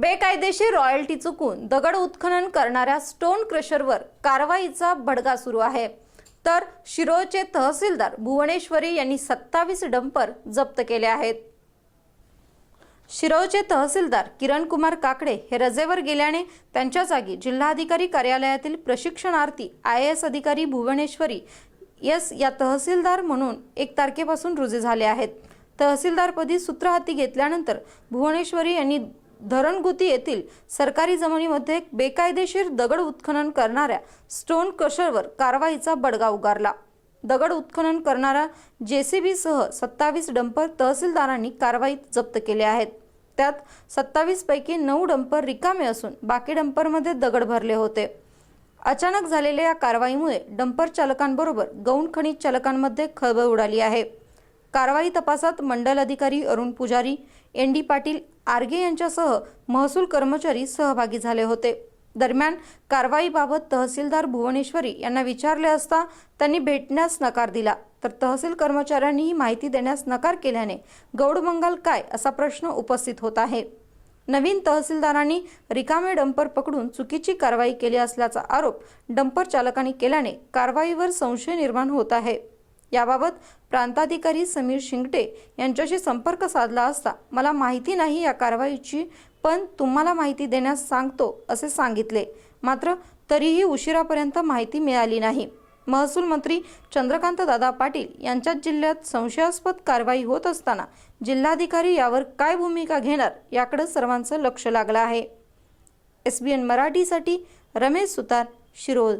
बेकायदेशीर रॉयल्टी चुकून दगड उत्खनन करणाऱ्या स्टोन क्रशरवर कारवाईचा भडगा सुरू आहे. तर शिरोळचे तहसीलदार भुवनेश्वरी यांनी सत्तावीस डंपर जप्त केले आहेत. शिरोळचे तहसीलदार किरण कुमार काकडे हे रजेवर गेल्याने त्यांच्या जागी जिल्हाधिकारी कार्यालयातील प्रशिक्षणार्थी आय एस अधिकारी भुवनेश्वरी यस या तहसीलदार म्हणून एक तारखेपासून रुजू झाले आहेत. तहसीलदारपदी सूत्र हाती घेतल्यानंतर भुवनेश्वरी यांनी धरणगुती येथील सरकारी जमिनीमध्ये बेकायदेशीर दगड उत्खनन करणाऱ्या स्टोन कशरवर कारवाईचा बडगा उगारला. दगड उत्खनन करणारा जेसीबीसह सत्तावीस डंपर तहसीलदारांनी कारवाईत जप्त केले आहेत. त्यात सत्तावीस पैकी नऊ डंपर रिकामे असून बाकी डंपरमध्ये दगड भरले होते. अचानक झालेल्या या कारवाईमुळे डंपर चालकांबरोबर गौण खनिज चालकांमध्ये खळबळ उडाली आहे. कारवाई तपासात मंडल अधिकारी अरुण पुजारी एन डी पाटील आर्गे यांच्यासह महसूल कर्मचारी सहभागी झाले होते. दरम्यान कारवाईबाबत तहसीलदार भुवनेश्वरी यांना विचारले असता त्यांनी भेटण्यास नकार दिला. तर तहसील कर्मचाऱ्यांनीही माहिती देण्यास नकार केल्याने गौडमंगल काय असा प्रश्न उपस्थित होत आहे. नवीन तहसीलदारांनी रिकामे डंपर पकडून चुकीची कारवाई केली असल्याचा आरोप डंपर चालकांनी केल्याने कारवाईवर संशय निर्माण होत आहे. याबाबत प्रांताधिकारी समीर शिंगटे यांच्याशी संपर्क साधला असता मला माहिती नाही या कारवाईची पण तुम्हाला माहिती देण्यास सांगतो असे सांगितले. मात्र तरीही उशिरापर्यंत माहिती मिळाली नाही. महसूल मंत्री चंद्रकांत दादा पाटील यांच्या जिल्ह्यात संशयास्पद कारवाई होत असताना जिल्हाधिकारी यावर काय भूमिका घेणार याकडे सर्वांचं लक्ष लागलं आहे. एस बी एन मराठीसाठी रमेश सुतार शिरोळ.